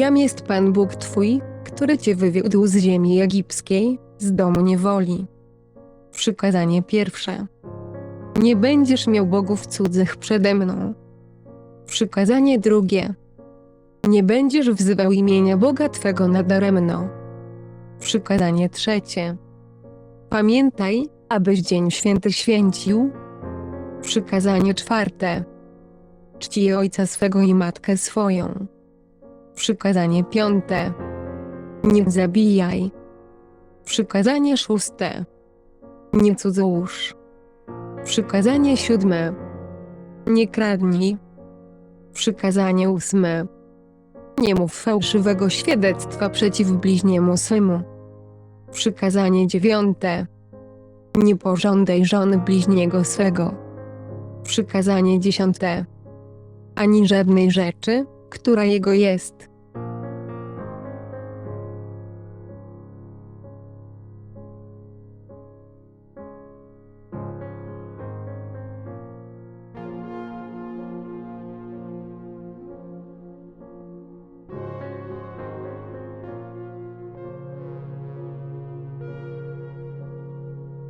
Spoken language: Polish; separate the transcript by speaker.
Speaker 1: Jam jest Pan Bóg Twój, który Cię wywiódł z ziemi egipskiej, z domu niewoli. Przykazanie pierwsze. Nie będziesz miał bogów cudzych przede mną. Przykazanie drugie. Nie będziesz wzywał imienia Boga Twego nadaremno. Przykazanie trzecie. Pamiętaj, abyś dzień święty święcił. Przykazanie czwarte. Czci ojca swego i matkę swoją. Przykazanie piąte. Nie zabijaj. Przykazanie szóste. Nie cudzołóż. Przykazanie siódme. Nie kradnij. Przykazanie ósme. Nie mów fałszywego świadectwa przeciw bliźniemu swemu. Przykazanie dziewiąte. Nie pożądaj żony bliźniego swego. Przykazanie dziesiąte. Ani żadnej rzeczy, która jego jest.